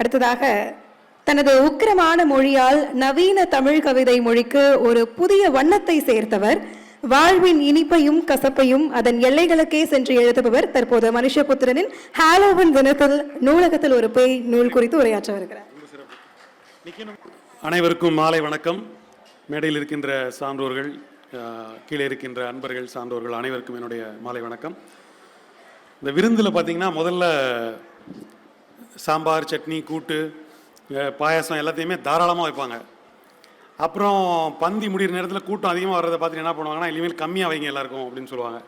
அடுத்ததாக தனது உக்கிரமான மொழியால் நவீன தமிழ் கவிதை மொழிக்கு ஒரு புதிய வண்ணத்தை சேர்த்தவர். வாழ்வின் இனிப்பையும் கசப்பையும் அதன் எல்லைகளுக்கே சென்று எழுதுபவர் தற்போது மனுஷபுத்திரனின் ஹாலோவன் தினத்தில் நூலகத்தில் ஒரு பேய் நூல் குறித்து உரையாற்ற வருகிறார். அனைவருக்கும் மாலை வணக்கம். மேடையில் இருக்கின்ற சான்றோர்கள் கீழே இருக்கின்ற அன்பர்கள் சான்றோர்கள் அனைவருக்கும் என்னுடைய மாலை வணக்கம். இந்த விருந்தில் பார்த்தீங்கன்னா முதல்ல சாம்பார் சட்னி கூட்டு பாயாசம் எல்லாத்தையுமே தாராளமாக வைப்பாங்க. அப்புறம் பந்தி முடிகிற நேரத்தில் கூட்டம் அதிகமாக வர்றதை பார்த்துட்டு என்ன பண்ணுவாங்கன்னா இனிமேல் கம்மியாக வைங்க எல்லாருக்கும் அப்படின்னு சொல்லுவாங்க.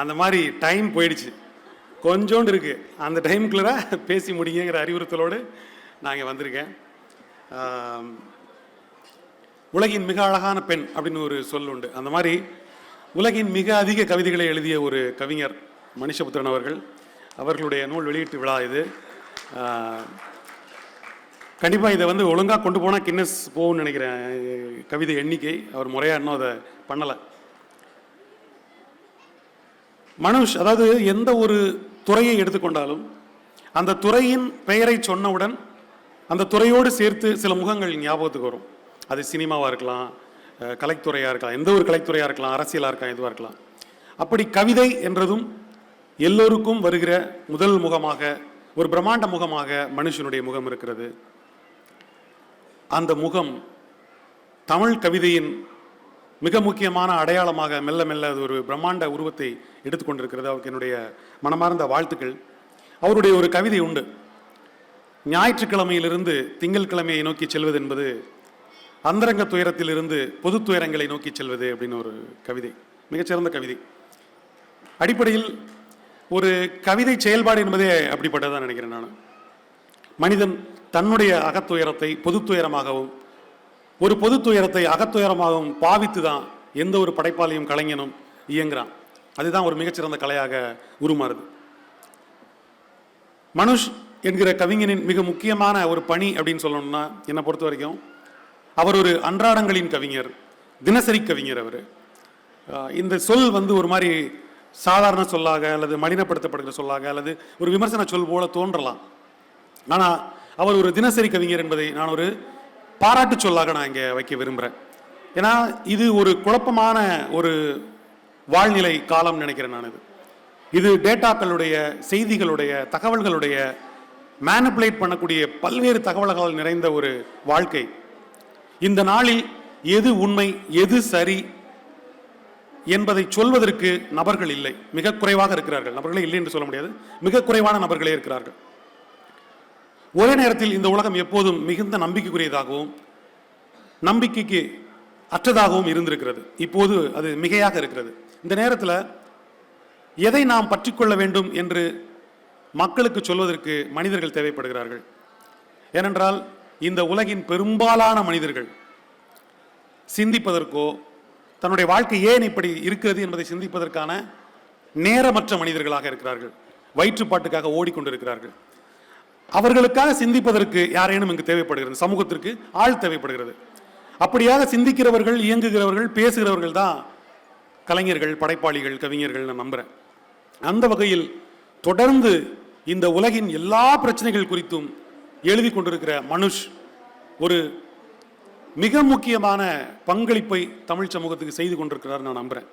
அந்த மாதிரி டைம் போயிடுச்சு. கொஞ்சோண்டு இருக்குது அந்த டைமுக்குள்ளே பேசி முடிங்கிற அறிவுறுத்தலோடு நான் இங்கே வந்திருக்கேன். உலகின் மிக அழகான பெண் அப்படின்னு ஒரு சொல் உண்டு. அந்த மாதிரி உலகின் மிக அதிக கவிதைகளை எழுதிய ஒரு கவிஞர் மனுஷபுத்திரன் அவர்கள். அவர்களுடைய நூல் வெளியீட்டு விழா இது. கண்டிப்பாக இதை வந்து ஒழுங்காக கொண்டு போனால் கின்னஸ் போகும்னு நினைக்கிறேன். கவிதை எண்ணிக்கை அவர் முறையாக இன்னும் அதை பண்ணலை. மனுஷ் அதாவது எந்த ஒரு துறையை எடுத்துக்கொண்டாலும் அந்த துறையின் பெயரை சொன்னவுடன் அந்த துறையோடு சேர்த்து சில முகங்கள் ஞாபகத்துக்கு வரும். அது சினிமாவாக இருக்கலாம் கலைத்துறையாக இருக்கலாம் எந்த ஒரு கலைத்துறையாக இருக்கலாம் அரசியலாக இருக்கலாம் எதுவாக இருக்கலாம். அப்படி கவிதை என்றதும் எல்லோருக்கும் வருகிற முதல் முகமாக ஒரு பிரம்மாண்ட முகமாக மனுஷனுடைய முகம் இருக்கிறது. அந்த முகம் தமிழ் கவிதையின் மிக முக்கியமான அடையாளமாக மெல்ல மெல்ல அது ஒரு பிரம்மாண்ட உருவத்தை எடுத்துக்கொண்டிருக்கிறது அவருக்கு என்னுடைய மனமார்ந்த வாழ்த்துக்கள். அவருடைய ஒரு கவிதை உண்டு. ஞாயிற்றுக்கிழமையிலிருந்து திங்கட்கிழமையை நோக்கி செல்வது என்பது அந்தரங்க துயரத்திலிருந்து பொது துயரங்களை நோக்கி செல்வது அப்படின்னு ஒரு கவிதை மிகச்சிறந்த கவிதை. அடிப்படையில் ஒரு கவிதை செயல்பாடு என்பதே அப்படிப்பட்டதான் நினைக்கிறேன் நான். மனிதன் தன்னுடைய அகத்துயரத்தை பொது துயரமாகவும் ஒரு பொது துயரத்தை அகத்துயரமாகவும் பாவித்து தான் எந்த ஒரு படைப்பாளையும் கலைஞனும் இயங்குறான். அதுதான் ஒரு மிகச்சிறந்த கலையாக உருமாறுது. மனுஷ் என்கிற கவிஞனின் மிக முக்கியமான ஒரு பணி அப்படின்னு சொல்லணும்னா என்னை பொறுத்த வரைக்கும் அவர் ஒரு அன்றாடங்களின் கவிஞர் தினசரி கவிஞர் அவர். இந்த சொல் வந்து ஒரு மாதிரி சாதாரண சொல்லாக அல்லது மலினப்படுத்தப்படுகிற சொல்லாக அல்லது ஒரு விமர்சன சொல் போல தோன்றலாம். ஆனால் அவர் ஒரு தினசரி கவிஞர் என்பதை நான் ஒரு பாராட்டு சொல்லாக நான் இங்கே வைக்க விரும்புகிறேன் ஏன்னா இது ஒரு குழப்பமான ஒரு வாழ்நிலை காலம் நினைக்கிறேன் நான் இது. இது டேட்டாக்களுடைய செய்திகளுடைய தகவல்களுடைய மேனிப்புலேட் பண்ணக்கூடிய பல்வேறு தகவல்கள் நிறைந்த ஒரு வாழ்க்கை. இந்த நாளில் எது உண்மை எது சரி என்பதை சொல்வதற்கு நபர்கள் இல்லை. மிக குறைவாக இருக்கிறார்கள். நபர்களே இல்லை என்று சொல்ல முடியாது. மிக குறைவான நபர்களே இருக்கிறார்கள். ஒரே நேரத்தில் இந்த உலகம் எப்போதும் மிகுந்த நம்பிக்கைக்குரியதாகவும் நம்பிக்கைக்கு அற்றதாகவும் இருந்திருக்கிறது. இப்போது அது மிகையாக இருக்கிறது. இந்த நேரத்தில் எதை நாம் பற்றிக்கொள்ள வேண்டும் என்று மக்களுக்கு சொல்வதற்கு மனிதர்கள் தேவைப்படுகிறார்கள். ஏனென்றால் இந்த உலகின் பெரும்பாலான மனிதர்கள் சிந்திப்பதற்கோ தன்னுடைய வாழ்க்கை ஏன் இப்படி இருக்கிறது என்பதை சிந்திப்பதற்கான நேரமற்ற மனிதர்களாக இருக்கிறார்கள். வயிற்றுப்பாட்டுக்காக ஓடிக்கொண்டிருக்கிறார்கள். அவர்களுக்காக சிந்திப்பதற்கு யாரேனும் இங்கு தேவைப்படுகிறது. சமூகத்திற்கு ஆள் தேவைப்படுகிறது. அப்படியாக சிந்திக்கிறவர்கள் இயங்குகிறவர்கள் பேசுகிறவர்கள் தான் கலைஞர்கள் படைப்பாளிகள் கவிஞர்கள் நான் நம்புகிறேன் அந்த வகையில் தொடர்ந்து இந்த உலகின் எல்லா பிரச்சனைகள் குறித்தும் எழுதி கொண்டிருக்கிற மனுஷ் ஒரு மிக முக்கியமான பங்களிப்பை தமிழ் சமூகத்துக்கு செய்து கொண்டிருக்கிறார் நான் நம்புறேன்.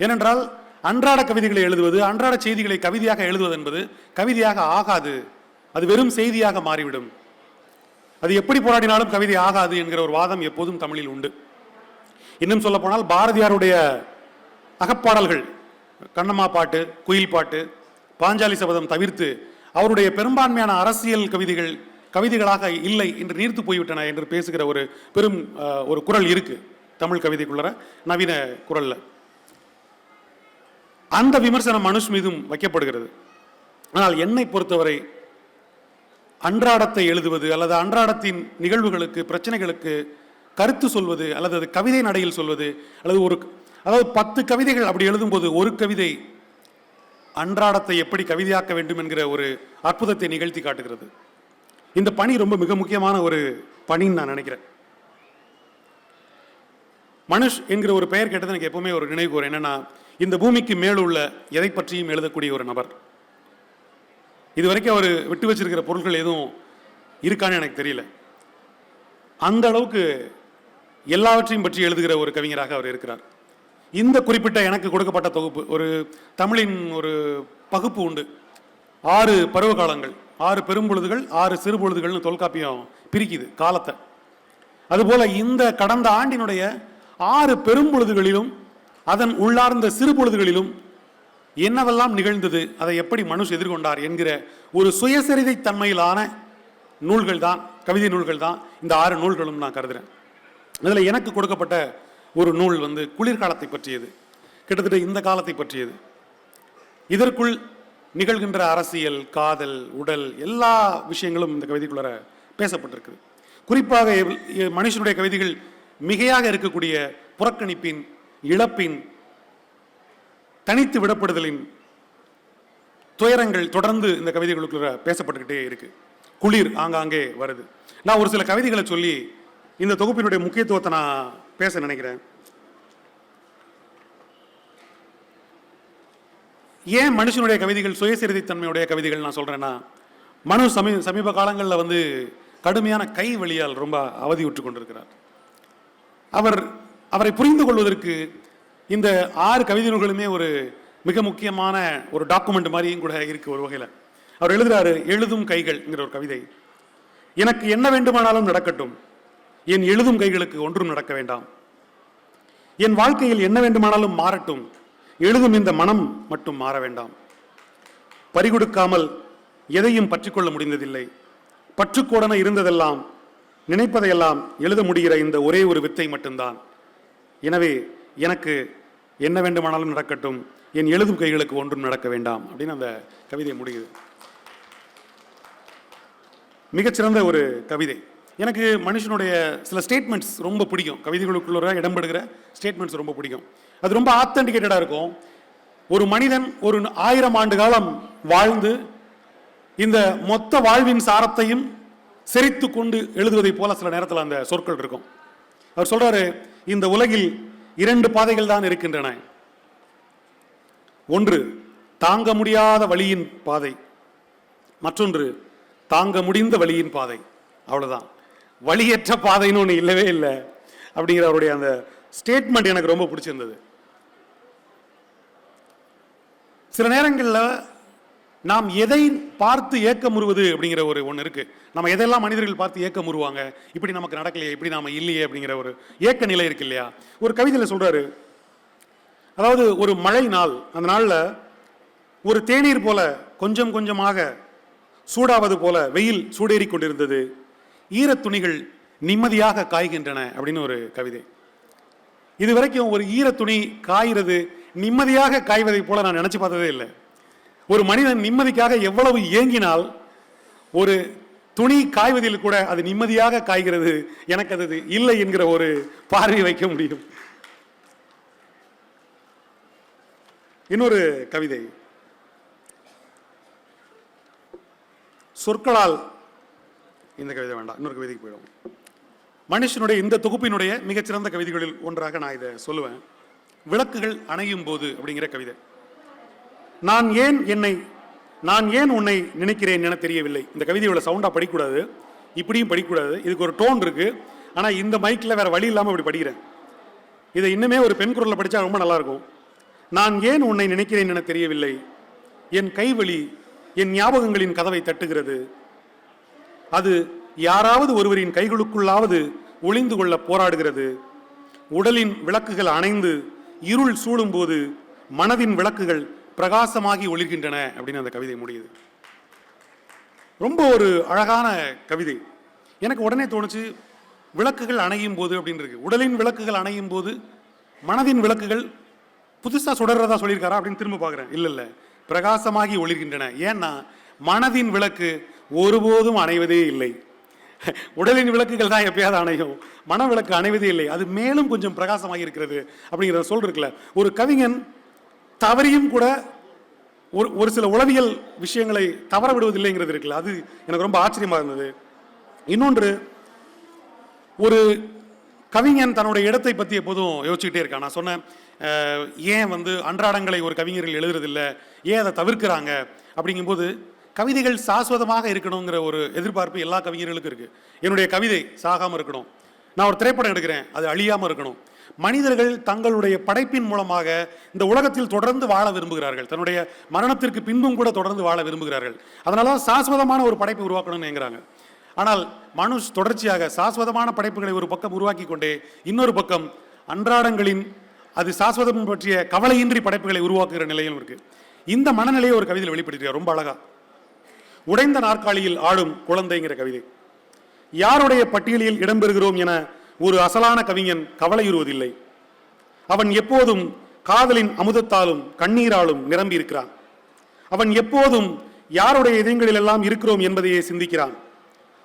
ஏனென்றால் அன்றாட கவிதைகளை எழுதுவது அன்றாட செய்திகளை கவிதையாக எழுதுவது என்பது கவிதையாக ஆகாது. அது வெறும் செய்தியாக மாறிவிடும். அது எப்படி போராடினாலும் கவிதை ஆகாது என்கிற ஒரு வாதம் எப்போதும் தமிழில் உண்டு. இன்னும் சொல்ல போனால் பாரதியாருடைய அகப்பாடல்கள் கண்ணம்மா பாட்டு குயில் பாட்டு பாஞ்சாலி சபதம் தவிர்த்து அவருடைய பெரும்பான்மையான அரசியல் கவிதைகள் கவிதைகளாக இல்லை என்று நீர்த்து போய்விட்டன என்று பேசுகிற ஒரு பெரும் ஒரு குரல் இருக்கு தமிழ் கவிதைக்குள்ள நவீன குரல்ல. அந்த விமர்சனம் மனுஷ் மீதும் வைக்கப்படுகிறது. ஆனால் என்னை பொறுத்தவரை அன்றாடத்தை எழுதுவது அல்லது அன்றாடத்தின் நிகழ்வுகளுக்கு பிரச்சனைகளுக்கு கருத்து சொல்வது அல்லது அது கவிதை நடையில் சொல்வது அல்லது ஒரு அதாவது பத்து கவிதைகள் அப்படி எழுதும்போது ஒரு கவிதை அன்றாடத்தை எப்படி கவிதையாக்க வேண்டும் என்கிற ஒரு அற்புதத்தை நிகழ்த்தி காட்டுகிறது. இந்த பணி ரொம்ப மிக முக்கியமான ஒரு பணின்னு நான் நினைக்கிறேன். மனுஷ் என்கிற ஒரு பெயர் கேட்டது எனக்கு எப்பவுமே ஒரு நினைவு கூறும். என்னன்னா இந்த பூமிக்கு மேலுள்ள எதை பற்றியும் எழுதக்கூடிய ஒரு நபர். இது வரைக்கும் அவர் விட்டு வச்சிருக்கிற பொருட்கள் எதுவும் இருக்கான்னு எனக்கு தெரியல. அந்த அளவுக்கு எல்லாவற்றையும் பற்றி எழுதுகிற ஒரு கவிஞராக அவர் இருக்கிறார். இந்த குறிப்பிட்ட எனக்கு கொடுக்கப்பட்ட தொகுப்பு ஒரு தமிழின் ஒரு பகுப்பு உண்டு. ஆறு பருவ காலங்கள் ஆறு பெரும்பொழுதுகள் ஆறு சிறுபொழுதுகள்னு தொல்காப்பியம் பிரிக்குது காலத்தை. அதுபோல் இந்த கடந்த ஆண்டினுடைய ஆறு பெரும்பொழுதுகளிலும் அதன் உள்ளார்ந்த சிறுபொழுதுகளிலும் என்னவெல்லாம் நிகழ்ந்தது அதை எப்படி மனுஷ் எதிர்கொண்டார் என்கிற ஒரு சுயசரிதை தன்மையிலான நூல்கள் தான் கவிதை நூல்கள் தான் இந்த ஆறு நூல்களும் நான் கருதுகிறேன் அதில் எனக்கு கொடுக்கப்பட்ட ஒரு நூல் வந்து குளிர்காலத்தை பற்றியது கிட்டத்தட்ட இந்த காலத்தை பற்றியது. இதற்குள் நிகழ்கின்ற அரசியல் காதல் உடல் எல்லா விஷயங்களும் இந்த கவிதைக்குள்ளார பேசப்பட்டிருக்குது. குறிப்பாக மனுஷனுடைய கவிதைகள் மிகையாக இருக்கக்கூடிய புறக்கணிப்பின் இழப்பின் தனித்து விடப்படுதலின் துயரங்கள் தொடர்ந்து இந்த கவிதைகளுக்குள்ள பேசப்பட்டுக்கிட்டே இருக்கு. குளிர் ஆங்காங்கே வருது. நான் ஒரு சில கவிதைகளை சொல்லி இந்த தொகுப்பினுடைய முக்கியத்துவத்தை நான் பேச நினைக்கிறேன். ஏன் மனுஷனுடைய கவிதைகள் சுயசரிதைத்தன்மையுடைய கவிதைகள் நான் சொல்றேன்னா மனு சமீ சமீப காலங்களில் வந்து கடுமையான கை வழியால் ரொம்ப அவதியுற்று கொண்டிருக்கிறார். அவர் அவரை புரிந்து கொள்வதற்கு இந்த ஆறு கவிதை நூல்களுமே ஒரு மிக முக்கியமான ஒரு டாக்குமெண்ட் மாதிரியும் கூட இருக்கு ஒரு வகையில். அவர் எழுதுறாரு எழுதும் கைகள்ங்கிற ஒரு கவிதை. எனக்கு என்ன வேண்டுமானாலும் நடக்கட்டும். என் எழுதும் கைகளுக்கு ஒன்றும் நடக்க வேண்டாம். என் வாழ்க்கையில் என்ன வேண்டுமானாலும் மாறட்டும். எழுதும் இந்த மனம் மட்டும் மாற வேண்டாம். பறிகொடுக்காமல் எதையும் பற்றிக்கொள்ள முடிந்ததில்லை. பற்றுக்கோடன இருந்ததெல்லாம் நினைப்பதையெல்லாம் எழுத முடிகிற இந்த ஒரே ஒரு வித்தை மட்டும்தான். எனவே எனக்கு என்ன வேண்டுமானாலும் நடக்கட்டும் என் எழுதும் கைகளுக்கு ஒன்றும் நடக்க வேண்டாம் அப்படின்னு அந்த கவிதை முடியுது. மிகச்சிறந்த ஒரு கவிதை. எனக்கு மனுஷனுடைய சில ஸ்டேட்மெண்ட்ஸ் ரொம்ப பிடிக்கும். கவிதைகளுக்குள்ள இடம்பெடுகிற ஸ்டேட்மெண்ட்ஸ் ரொம்ப பிடிக்கும். அது ரொம்ப ஆத்தன்டிகேட்டடாக இருக்கும். ஒரு மனிதன் ஒரு ஆயிரம் ஆண்டு காலம் வாழ்ந்து இந்த மொத்த வாழ்வின் சாரத்தையும் செறித்து கொண்டு எழுதுவதைப் போல சில நேரத்தில் அந்த சொற்கள் இருக்கும். அவர் சொல்றாரு இந்த உலகில் இரண்டு பாதைகள் தான் இருக்கின்றன. ஒன்று தாங்க முடியாத வழியின் பாதை. மற்றொன்று தாங்க முடிந்த வழியின் பாதை. அவ்வளோதான் வழியற்ற பாதைன்னு ஒன்று இல்லவே இல்லை அப்படிங்கிற அவருடைய அந்த ஸ்டேட்மெண்ட் எனக்கு ரொம்ப பிடிச்சிருந்தது. சில நேரங்களில் நாம் எதை பார்த்து ஏக்கமுறுவது அப்படிங்கிற ஒரு ஒன்று இருக்குது நம்ம எதெல்லாம் மனிதர்கள் பார்த்து ஏக்கமுறுவாங்க? இப்படி நமக்கு நடக்கலையே இப்படி நாம் இல்லையே அப்படிங்கிற ஒரு ஏக்க நிலை இருக்கு இல்லையா? ஒரு கவிதையில் சொல்கிறாரு அதாவது ஒரு மழை நாள் அந்த நாளில் ஒரு தேநீர் போல கொஞ்சம் கொஞ்சமாக சூடாவது போல வெயில் சூடேறி கொண்டிருந்தது. ஈரத்துணிகள் நிம்மதியாக காய்கின்றன அப்படின்னு ஒரு கவிதை. இது வரைக்கும் ஒரு ஈரத்துணி காய்கிறது நிம்மதியாக காய்வதை போல நான் நினச்சி பார்த்ததே இல்லை. ஒரு மனிதன் நிம்மதிக்காக எவ்வளவு ஏங்கினால் ஒரு துணி காய்வதில் கூட அது நிம்மதியாக காய்கிறது எனக்கு அது இல்லை என்கிற ஒரு பார்வை வைக்க முடியும். இன்னொரு கவிதை. சொற்களால் இந்த கவிதை வேண்டாம். இன்னொரு கவிதைக்கு போயிடும் மனுஷனுடைய இந்த தொகுப்பினுடைய மிகச்சிறந்த கவிதைகளில் ஒன்றாக நான் இதை சொல்லுவேன். விளக்குகள் அணையும் போது அப்படிங்கிற கவிதை. நான் ஏன் என்னை நான் ஏன் உன்னை நினைக்கிறேன் என தெரியவில்லை. இந்த கவிதை இவ்வளோ சவுண்டாக படிக்கக்கூடாது. இப்படியும் படிக்கக்கூடாது. இதுக்கு ஒரு டோன் இருக்குது ஆனால் இந்த மைக்கில் வேறு வழி இல்லாமல் இப்படி படிக்கிறேன். இதை இன்னுமே ஒரு பெண் குரலில் படித்தா ரொம்ப நல்லாயிருக்கும் நான் ஏன் உன்னை நினைக்கிறேன் என தெரியவில்லை. என் கைவழி என் ஞாபகங்களின் கதவை தட்டுகிறது. அது யாராவது ஒருவரின் கைகளுக்குள்ளாவது ஒளிந்து கொள்ள போராடுகிறது. உடலின் விளக்குகள் அணைந்து இருள் சூழும்போது மனதின் விளக்குகள் பிரகாசமாகி ஒளிர்கின்றன அப்படின்னு அந்த கவிதை முடியுது. ரொம்ப ஒரு அழகான கவிதை. எனக்கு உடனே தோணுச்சு விளக்குகள் அணையும் போது அப்படின்னு இருக்கு. உடலின் விளக்குகள் அணையும் போது மனதின் விளக்குகள் புதுசா சுடர்றதா சொல்லியிருக்காரா அப்படின்னு திரும்ப பார்க்குறேன். இல்லை இல்லை. பிரகாசமாகி ஒளிர்கின்றன. ஏன்னா மனதின் விளக்கு ஒருபோதும் அணைவதே இல்லை. உடலின் விளக்குகள் தான் எப்பயாவது அணையும். மன விளக்கு அணைவதே இல்லை. அது மேலும் கொஞ்சம் பிரகாசமாக இருக்கிறது அப்படிங்கிற சொல் இருக்குல்ல. ஒரு கவிஞன் தவறியும் கூட ஒரு ஒரு சில உளவியல் விஷயங்களை தவற விடுவதில்லைங்கிறது இருக்குல்ல. அது எனக்கு ரொம்ப ஆச்சரியமாக இருந்தது. இன்னொன்று ஒரு கவிஞன் தன்னுடைய இடத்தை பற்றி எப்போதும் யோசிச்சுக்கிட்டே இருக்கான். நான் சொன்னேன் ஏன் வந்து அன்றாடங்களை ஒரு கவிஞர்கள் எழுதுறதில்ல? ஏன் அதை தவிர்க்கிறாங்க? அப்படிங்கும்போது கவிதைகள் சாஸ்வதமாக இருக்கணுங்கிற ஒரு எதிர்பார்ப்பு எல்லா கவிஞர்களுக்கும் இருக்குது என்னுடைய கவிதை சாகாமல் இருக்கணும். நான் ஒரு திரைப்படம் எடுக்கிறேன் அது அழியாமல் இருக்கணும். மனிதர்கள் தங்களுடைய படைப்பின் மூலமாக இந்த உலகத்தில் தொடர்ந்து வாழ விரும்புகிறார்கள். தன்னுடைய மரணத்திற்கு பின்பும் கூட தொடர்ந்து வாழ விரும்புகிறார்கள். அதனால தான் சாஸ்வதமான ஒரு படைப்பை உருவாக்கணும்னு என்கிறாங்க ஆனால் மனுஷ் தொடர்ச்சியாக சாஸ்வதமான படைப்புகளை ஒரு பக்கம் உருவாக்கி கொண்டே இன்னொரு பக்கம் அன்றாடங்களின் அது சாஸ்வதம் பற்றிய கவலையின்றி படைப்புகளை உருவாக்குகிற நிலையிலும் இருக்கு. இந்த மனநிலையை ஒரு கவிதையில் வெளிப்படுத்திருக்கார் ரொம்ப அழகா. உடைந்த நாற்காலியில் ஆடும் குழந்தைங்கிற கவிதை. யாருடைய பட்டியலில் இடம்பெறுகிறோம் என ஒரு அசலான கவிஞன் கவலையுறுவதில்லை. அவன் எப்போதும் காதலின் அமுதத்தாலும் கண்ணீராலும் நிரம்பி இருக்கிறான் அவன் எப்போதும் யாருடைய இதயங்களில் எல்லாம் இருக்கிறோம் என்பதையே சிந்திக்கிறான்.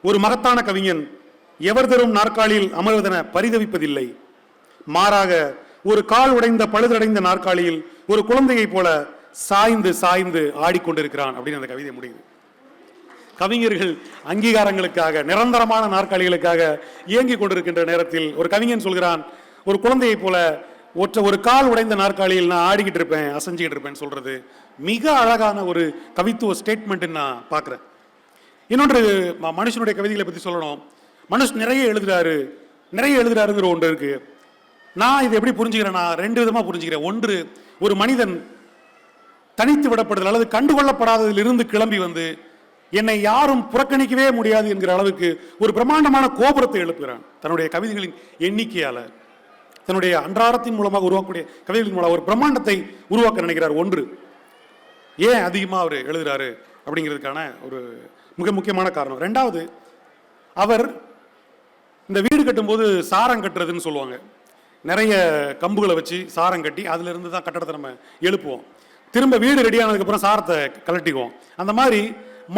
ஒரு மகத்தான கவிஞன் எவர் தரும் நாற்காலியில் அமர்வதென பரிதவிப்பதில்லை. மாறாக ஒரு கால் உடைந்த பழுதடைந்த நாற்காலியில் ஒரு குழந்தையைப் போல சாய்ந்து சாய்ந்து ஆடிக்கொண்டிருக்கிறான் அப்படின்னு அந்த கவிதை முடியுது. கவிஞர்கள் அங்கீகாரங்களுக்காக நிரந்தரமான நாற்காலிகளுக்காக இயங்கிக் கொண்டிருக்கின்ற நேரத்தில் ஒரு கவிஞன் சொல்கிறான் ஒரு குழந்தையைப் போல ஒற்ற ஒரு கால் உடைந்த நாற்காலியில் நான் ஆடிக்கிட்டு இருப்பேன் அசைஞ்சிக்கிட்டு இருப்பேன் சொல்றது. மிக அழகான ஒரு கவித்துவ ஸ்டேட்மெண்ட் நான் பார்க்குறேன். இன்னொன்று ம- மனுஷனுடைய கவிதைகளை பற்றி சொல்லணும். மனுஷன் நிறைய எழுதுறாரு. நிறைய எழுதுறாருங்கிற ஒன்று இருக்கு. நான் இதை எப்படி புரிஞ்சுக்கிறேன்னா ரெண்டு விதமாக புரிஞ்சுக்கிறேன். ஒன்று ஒரு மனிதன் தனித்து விடப்படுதல் அல்லது கண்டுகொள்ளப்படாததிலிருந்து கிளம்பி வந்து என்னை யாரும் புறக்கணிக்கவே முடியாது என்கிற அளவுக்கு ஒரு பிரம்மாண்டமான கோபுரத்தை எழுப்புகிறான். தன்னுடைய கவிதைகளின் எண்ணிக்கையால தன்னுடைய அன்றாடத்தின் மூலமாக உருவாக்கக்கூடிய கவிதைகளின் மூலம் ஒரு பிரம்மாண்டத்தை உருவாக்க நினைக்கிறார் ஒன்று. ஏன் அதிகமாக அவர் எழுதுகிறாரு அப்படிங்கிறதுக்கான ஒரு மிக முக்கியமான காரணம். ரெண்டாவது அவர் இந்த வீடு கட்டும்போது சாரம் கட்டுறதுன்னு சொல்லுவாங்க. நிறைய கம்புகளை வச்சு சாரம் கட்டி அதிலிருந்து தான் கட்டடத்தை நம்ம எழுப்புவோம். திரும்ப வீடு ரெடியானதுக்கப்புறம் சாரத்தை கலட்டிக்குவோம் அந்த மாதிரி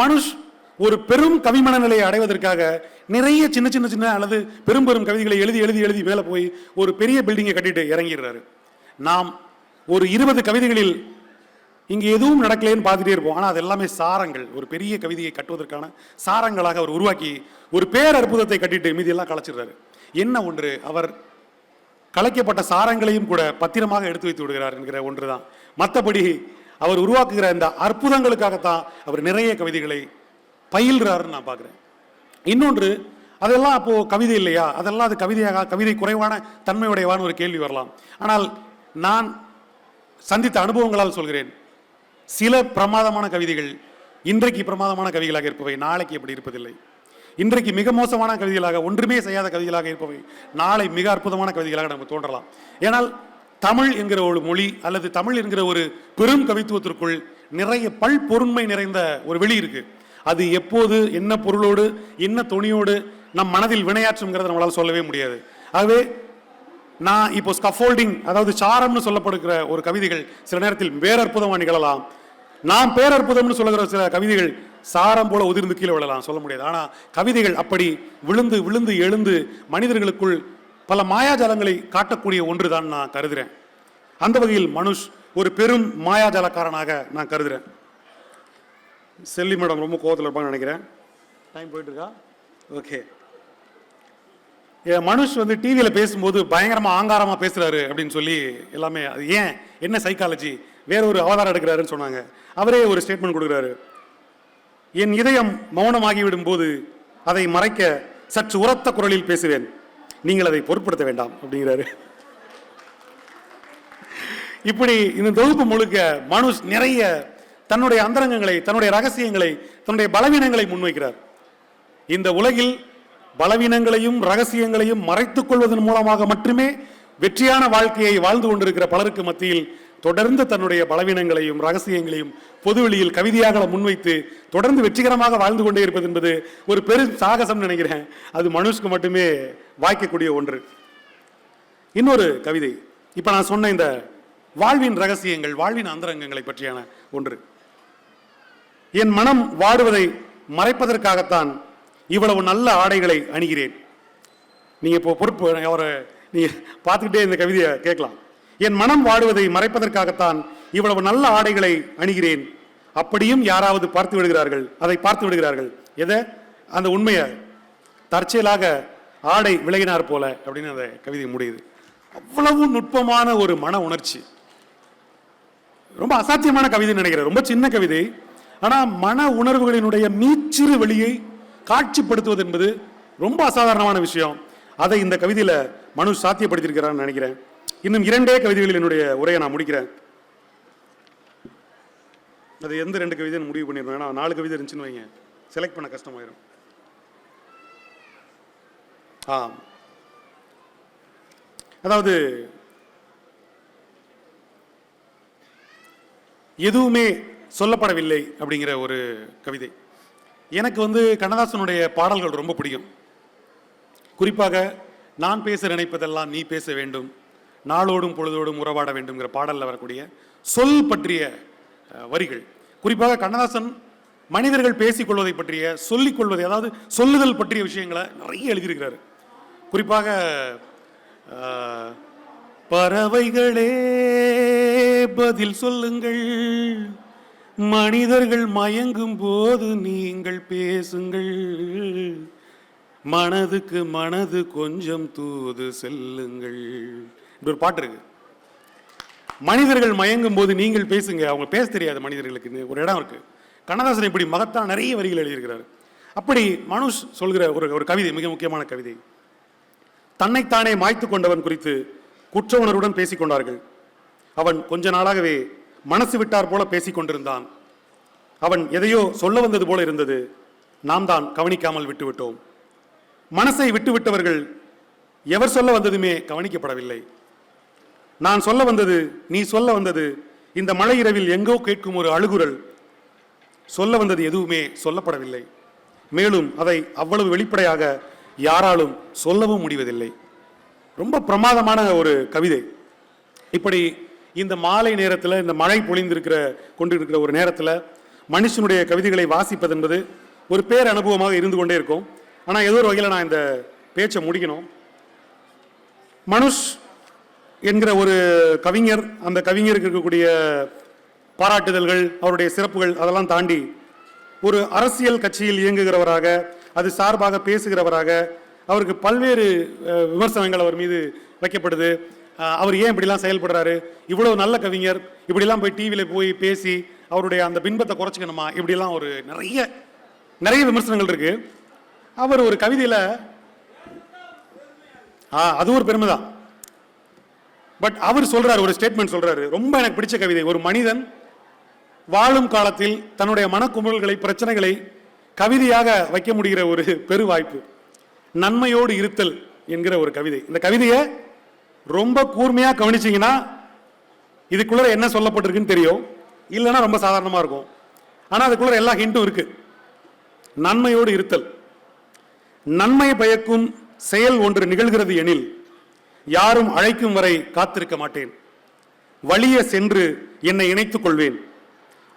மனுஷ் ஒரு பெரும் கவிமன நிலையை அடைவதற்காக நிறைய சின்ன சின்ன சின்ன அல்லது பெரும் பெரும் கவிதைகளை எழுதி எழுதி எழுதி மேலே போய் ஒரு பெரிய பில்டிங்கை கட்டிட்டு இறங்கிடுறாரு. நாம் ஒரு இருபது கவிதைகளில் இங்கே எதுவும் நடக்கலைன்னு பார்த்துட்டே இருப்போம். ஆனால் அது எல்லாமே சாரங்கள். ஒரு பெரிய கவிதையை கட்டுவதற்கான சாரங்களாக அவர் உருவாக்கி ஒரு பேர் அற்புதத்தை கட்டிட்டு மீதியெல்லாம் கலைச்சிடுறாரு. என்ன ஒன்று? அவர் கலைக்கப்பட்ட சாரங்களையும் கூட பத்திரமாக எடுத்து வைத்து விடுகிறார் என்கிற ஒன்றுதான். மற்றபடி அவர் உருவாக்குகிற இந்த அற்புதங்களுக்காகத்தான் அவர் நிறைய கவிதைகளை பயில்றாருன்னு நான் பார்க்குறேன். இன்னொன்று அதெல்லாம் அப்போது கவிதை இல்லையா? அதெல்லாம் அது கவிதையாக கவிதை குறைவான தன்மையுடையவான்னு ஒரு கேள்வி வரலாம். ஆனால் நான் சந்தித்த அனுபவங்களால் சொல்கிறேன். சில பிரமாதமான கவிதைகள் இன்றைக்கு பிரமாதமான கவிகளாக இருப்பவை நாளைக்கு எப்படி இருப்பதில்லை. இன்றைக்கு மிக மோசமான கவிதைகளாக ஒன்றுமே செய்யாத கவிதைகளாக இருப்பவை நாளை மிக அற்புதமான கவிதைகளாக நமக்கு தோன்றலாம். ஏனால் தமிழ் என்கிற ஒரு மொழி அல்லது தமிழ் என்கிற ஒரு பெரும் கவித்துவத்திற்குள் நிறைய பல் பொருண்மை நிறைந்த ஒரு வெளி இருக்கு. அது எப்போது என்ன பொருளோடு என்ன துணியோடு நம் மனதில் வினையாற்றுங்கிறத நம்மளால் சொல்லவே முடியாது. ஆகவே நான் இப்போ ஸ்கஃபோல்டிங் அதாவது சாரம்னு சொல்லப்படுகிற ஒரு கவிதைகள் சில நேரத்தில் பேரற்புதமாக நிகழலாம். நாம் பேரற்புதம்னு சொல்லுகிற சில கவிதைகள் சாரம் போல உதிர்ந்து கீழே விழலாம் சொல்ல முடியாது. ஆனால் கவிதைகள் அப்படி விழுந்து விழுந்து எழுந்து மனிதர்களுக்குள் பல மாயாஜாலங்களை காட்டக்கூடிய ஒன்று தான் நான் கருதுறேன். அந்த வகையில் மனுஷ் ஒரு பெரும் மாயாஜாலக்காரனாக நான் கருதுறேன். செல்லி மேடம் ரொம்ப கோவத்தில் இருப்பாங்கன்னு நினைக்கிறேன். டைம் போயிட்டு இருக்கா ஓகே மனுஷ் வந்து டிவியில் பேசும்போது பயங்கரமா ஆங்காரமா பேசுறாரு அப்படின்னு சொல்லி எல்லாமே அது ஏன்? என்ன சைக்காலஜி வேற ஒரு அவதாரம் எடுக்கிறாருன்னு சொன்னாங்க. அவரே ஒரு ஸ்டேட்மெண்ட் கொடுக்குறாரு. என் இதயம் மௌனமாகி விடும்போது அதை மறைக்க சற்று உரத்த குரலில் பேசுவேன். நீங்கள் அதை பொருட்படுத்த வேண்டாம் அப்படிங்கிறாரு. இப்படி இந்த தொகுப்பு முழுக்க மனுஷ் நிறைய தன்னுடைய அந்தரங்கங்களை தன்னுடைய ரகசியங்களை தன்னுடைய பலவீனங்களை முன்வைக்கிறார். இந்த உலகில் பலவீனங்களையும் ரகசியங்களையும் மறைத்துக் கொள்வதன் மூலமாக மட்டுமே வெற்றியான வாழ்க்கையை வாழ்ந்து கொண்டிருக்கிற பலருக்கு மத்தியில் தொடர்ந்து தன்னுடைய பலவீனங்களையும் ரகசியங்களையும் பொதுவெளியில் கவிதையாக முன்வைத்து தொடர்ந்து வெற்றிகரமாக வாழ்ந்து கொண்டே இருப்பது என்பது ஒரு பெரும் சாகசம் நினைக்கிறேன். அது மனுஷ்க்கு மட்டுமே வாய்க்கக்கூடிய ஒன்று. இன்னொரு கவிதை. இப்போ நான் சொன்ன இந்த வாழ்வின் ரகசியங்கள் வாழ்வின் அந்தரங்கங்களை பற்றியான ஒன்று. என் மனம் வாடுவதை மறைப்பதற்காகத்தான் இவ்வளவு நல்ல ஆடைகளை அணிகிறேன். நீங்கள் இப்போ பொறுப்பு அவரை நீங்கள் பார்த்துக்கிட்டே இந்த கவிதையை கேட்கலாம். என் மனம் வாடுவதை மறைப்பதற்காகத்தான் இவ்வளவு நல்ல ஆடைகளை அணிகிறேன். அப்படியும் யாராவது பார்த்து விடுகிறார்கள் அதை பார்த்து விடுகிறார்கள். எதை? அந்த உண்மையை. தற்செயலாக ஆடை விலகினார் போல அப்படின்னு அந்த கவிதை முடியுது. அவ்வளவு நுட்பமான ஒரு மன உணர்ச்சி. ரொம்ப அசாத்தியமான கவிதை நினைக்கிறேன். ரொம்ப சின்ன கவிதை. ஆனால் மன உணர்வுகளினுடைய மீச்சிறு வெளியை காட்சிப்படுத்துவது என்பது ரொம்ப அசாதாரணமான விஷயம். அதை இந்த கவிதையில் மனு சாத்தியப்படுத்தியிருக்கிறான்னு நினைக்கிறேன். இன்னும் இரண்டே கவிதைகளில் என்னுடைய உரையை நான் முடிக்கிறேன். அது எந்த ரெண்டு கவிதைன்னு முடிவு பண்ணிடுவேன் ஏன்னா நாலு கவிதை இருந்துச்சுன்னு வைங்க. செலக்ட் பண்ண கஷ்டமாயிரும். ஆ அதாவது எதுவுமே சொல்லப்படவில்லை அப்படிங்கிற ஒரு கவிதை. எனக்கு வந்து கண்ணதாசனுடைய பாடல்கள் ரொம்ப பிடிக்கும். குறிப்பாக நான் பேச நினைப்பதெல்லாம் நீ பேச வேண்டும். நாளோடும் பொழுதோடும் உறவாட வேண்டும்ங்கிற பாடலில் வரக்கூடிய சொல் பற்றிய வரிகள். குறிப்பாக கண்ணதாசன் மனிதர்கள் பேசிக்கொள்வதை பற்றிய சொல்லிக் கொள்வதை அதாவது சொல்லுதல் பற்றிய விஷயங்களை நிறைய எழுதியிருக்கிறாரு. குறிப்பாக பறவைகளே பதில் சொல்லுங்கள். மனிதர்கள் மயங்கும் போது நீங்கள் பேசுங்கள். மனதுக்கு மனது கொஞ்சம் தூது செல்லுங்கள். இப்படி ஒரு பாட்டு இருக்கு. மனிதர்கள் மயங்கும் போது நீங்கள் பேசுங்க. அவங்க பேச தெரியாது மனிதர்களுக்கு. ஒரு இடம் இருக்கு. கண்ணதாசன் இப்படி மகத்தான் நிறைய வரிகள் எழுதியிருக்கிறார். அப்படி மனுஷ் சொல்கிற ஒரு ஒரு கவிதை மிக முக்கியமான கவிதை. தன்னைத்தானே மாய்த்து கொண்டவன் குறித்து குற்ற உணர்வுடன் பேசிக்கொண்டார்கள் அவன் கொஞ்ச நாளாகவே மனசு விட்டார் போல பேசிக்கொண்டிருந்தான் அவன் எதையோ சொல்ல வந்தது போல இருந்தது. நாம் தான் கவனிக்காமல் விட்டுவிட்டோம். மனசை விட்டுவிட்டவர்கள் எவர் சொல்ல வந்ததுமே கவனிக்கப்படவில்லை. நான் சொல்ல வந்தது நீ சொல்ல வந்தது இந்த மழை இரவில் எங்கோ கேட்கும் ஒரு அழுகுரல். சொல்ல வந்தது எதுவுமே சொல்லப்படவில்லை. மேலும் அதை அவ்வளவு வெளிப்படையாக யாராலும் சொல்லவும் முடிவதில்லை. ரொம்ப பிரமாதமான ஒரு கவிதை. இப்படி இந்த மாலை நேரத்தில் இந்த மழை பொழிந்திருக்கிற கொண்டிருக்கிற ஒரு நேரத்தில் மனுஷனுடைய கவிதைகளை வாசிப்பது என்பது ஒரு பேர் அனுபவமாக இருந்து கொண்டே இருக்கும். ஆனால் ஏதோ ஒரு வகையில் நான் இந்த பேச்சை முடிக்கணும். மனுஷ் என்கிற ஒரு கவிஞர் அந்த கவிஞருக்கு இருக்கக்கூடிய பாராட்டுதல்கள் அவருடைய சிறப்புகள் அதெல்லாம் தாண்டி ஒரு அரசியல் கட்சியில் இயங்குகிறவராக அது சார்பாக பேசுகிறவராக அவருக்கு பல்வேறு விமர்சனங்கள் அவர் மீது வைக்கப்படுது. அவர் ஏன் இப்படிலாம் செயல்படுறாரு? இவ்வளோ நல்ல கவிஞர் இப்படிலாம் போய் டிவியில் போய் பேசி அவருடைய அந்த பின்பத்தை குறைச்சிக்கணுமா? இப்படிலாம் ஒரு நிறைய நிறைய விமர்சனங்கள் இருக்குது அவர் ஒரு கவிதையில் ஆ அது ஒரு பெருமை தான் பட் அவர் சொல்றாரு ஒரு ஸ்டேட்மெண்ட் சொல்றாரு. ரொம்ப எனக்கு பிடிச்ச கவிதை ஒரு மனிதன் வாழும் காலத்தில் தன்னுடைய மனக்குமுறல்களை பிரச்சனைகளை கவிதையாக வைக்க முடிகிற ஒரு பெரு வாய்ப்பு நன்மையோடு இருத்தல் என்கிற ஒரு கவிதை. இந்த கவிதையை ரொம்ப கூர்மையா கவனிச்சிங்கன்னா இதுக்குள்ள என்ன சொல்லப்பட்டிருக்குன்னு தெரியும். இல்லைன்னா ரொம்ப சாதாரணமா இருக்கும். ஆனா அதுக்குள்ள எல்லா ஹிண்ட்டும் இருக்கு. நன்மையோடு இருத்தல். நன்மை பயக்கும் செயல் ஒன்று நிகழ்கிறது எனில் யாரும் அழைக்கும் வரை காத்திருக்க மாட்டேன். வழிய சென்று என்னை இணைத்துக் கொள்வேன்.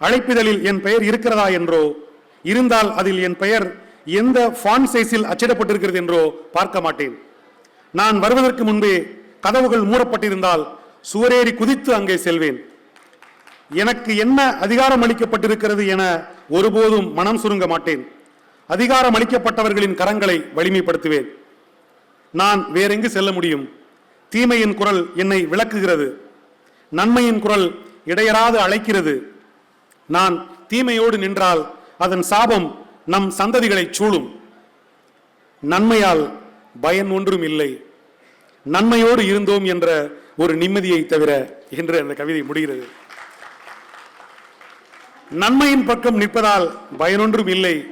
அழைப்பிதழில் என் பெயர் இருக்கிறதா என்றோ இருந்தால் அதில் என் பெயர் எந்த ஃபான் சைஸில் அச்சிடப்பட்டிருக்கிறது என்றோ பார்க்க மாட்டேன். நான் வருவதற்கு முன்பே கதவுகள் மூடப்பட்டிருந்தால் சுவரேறி குதித்து அங்கே செல்வேன். எனக்கு என்ன அதிகாரம் அளிக்கப்பட்டிருக்கிறது என ஒருபோதும் மனம் சுருங்க மாட்டேன். அதிகாரம் அளிக்கப்பட்டவர்களின் கரங்களை வலிமைப்படுத்துவேன். நான் வேறெங்கு செல்ல முடியும்? தீமையின் குரல் என்னை விளக்குகிறது. நன்மையின் குரல் இடையராது அழைக்கிறது. நான் தீமையோடு நின்றால் அதன் சாபம் நம் சந்ததிகளை சூழும். நன்மையால் பயன் ஒன்றும் இல்லை. நன்மையோடு இருந்தோம் என்ற ஒரு நிம்மதியை தவிர என்று அந்த கவிதை முடிகிறது. நன்மையின் பக்கம் நிற்பதால் பயனொன்றும் இல்லை.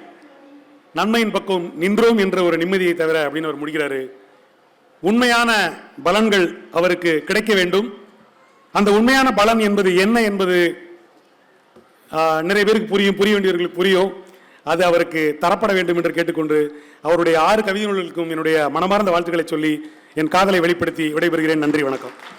நன்மையின் பக்கம் நின்றோம் என்ற ஒரு நிம்மதியை தவிர அப்படின்னு அவர் முடிகிறாரு உண்மையான பலன்கள் அவருக்கு கிடைக்க வேண்டும். அந்த உண்மையான பலன் என்பது என்ன என்பது ஆஹ், நிறைய பேருக்கு புரியும் புரிய வேண்டியவர்களுக்கு புரியும். அது அவருக்கு தரப்பட வேண்டும் என்று கேட்டுக்கொண்டு அவருடைய ஆறு கவிதைகளுக்கும் என்னுடைய மனமார்ந்த வாழ்த்துக்களை சொல்லி என் காதலை வெளிப்படுத்தி விடைபெறுகிறேன். நன்றி வணக்கம்.